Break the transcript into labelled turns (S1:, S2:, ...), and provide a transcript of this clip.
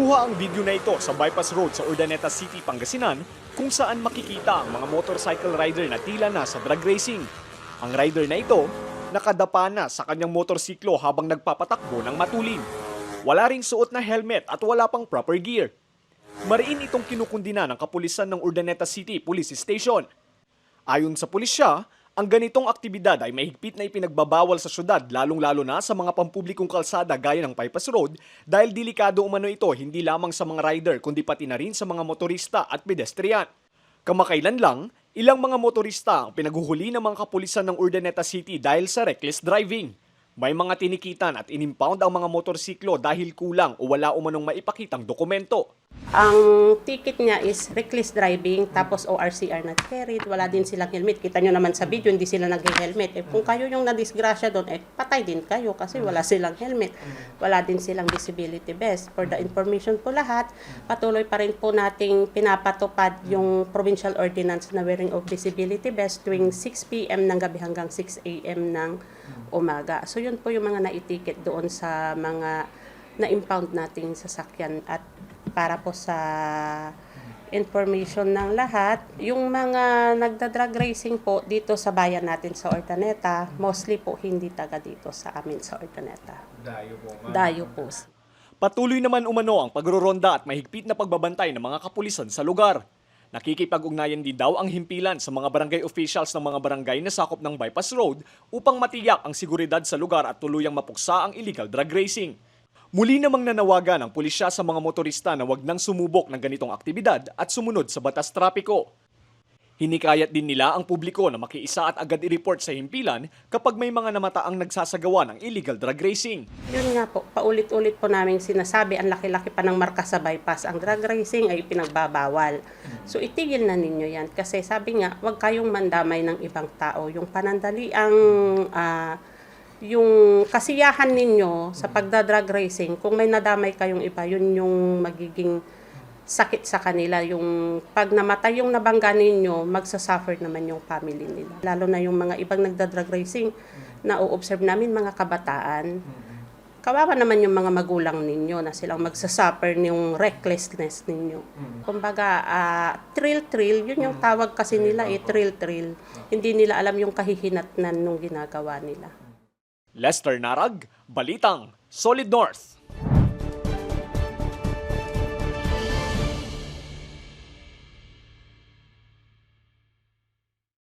S1: Nakuha ang video na ito sa Bypass Road sa Urdaneta City, Pangasinan kung saan makikita ang mga motorcycle rider na tila na sa drag racing. Ang rider na ito, nakadapa na sa kanyang motorsiklo habang nagpapatakbo ng matulin. Wala ring suot na helmet at wala pang proper gear. Mariin itong kinukundina ng kapulisan ng Urdaneta City Police Station. Ayon sa pulisya, ang ganitong aktibidad ay mahigpit na ipinagbabawal sa syudad lalong-lalo na sa mga pampublikong kalsada gaya ng Bypass Road dahil delikado umano ito hindi lamang sa mga rider kundi pati na rin sa mga motorista at pedestrian. Kamakailan lang, ilang mga motorista ang pinaguhuli ng mga kapulisan ng Urdaneta City dahil sa reckless driving. May mga tinikitan at inimpound ang mga motorsiklo dahil kulang o wala umanong maipakitang dokumento.
S2: Ang ticket niya is reckless driving, tapos ORCR not carried, wala din silang helmet. Kita nyo naman sa video, hindi sila nag-helmet. Eh, kung kayo yung nadisgrasya doon, eh, patay din kayo kasi wala silang helmet. Wala din silang disability vest. For the information po lahat, patuloy pa rin po nating pinapatupad yung provincial ordinance na wearing of disability vest tuwing 6 p.m. ng gabi hanggang 6 a.m. ng umaga. So yun po yung mga naitiket doon sa mga na-impound nating sasakyan at para po sa information ng lahat, yung mga nagda-drug racing po dito sa bayan natin sa Ordaneta, mostly po hindi taga dito sa amin sa Ordaneta.
S3: Dayo po, ma'am.
S2: Dayo po.
S1: Patuloy naman umano ang pagroronda at mahigpit na pagbabantay ng mga kapulisan sa lugar. Nakikipag-ugnayan din daw ang himpilan sa mga barangay officials ng mga barangay na sakop ng Bypass Road upang matiyak ang seguridad sa lugar at tuluyang mapuksa ang illegal drug racing. Muli namang nanawagan ang pulisya sa mga motorista na wag nang sumubok ng ganitong aktibidad at sumunod sa batas trapiko. Hinikayat din nila ang publiko na makiisa at agad i-report sa himpilan kapag may mga namataang nagsasagawa ng illegal drug racing.
S2: Yun nga po, paulit-ulit po namin sinasabi, ang laki-laki pa ng marka sa bypass. Ang drug racing ay pinagbabawal. So itigil na ninyo yan. Kasi sabi nga, huwag kayong mandamay ng ibang tao. Yung panandali ang ah, yung kasiyahan ninyo sa pagda-drug racing, kung may nadamay kayong iba, yun yung magiging sakit sa kanila. Yung pag namatay yung nabangga ninyo, magsasuffer naman yung family nila. Lalo na yung mga ibang nagda-drug racing, na observe namin mga kabataan, kawawa naman yung mga magulang ninyo na silang magsasuffer yung recklessness ninyo. Kumbaga, ah, thrill-thrill, yun yung tawag kasi nila eh, thrill-thrill. Hindi nila alam yung kahihinatnan nung ginagawa nila.
S1: Lester Narag, Balitang, Solid North.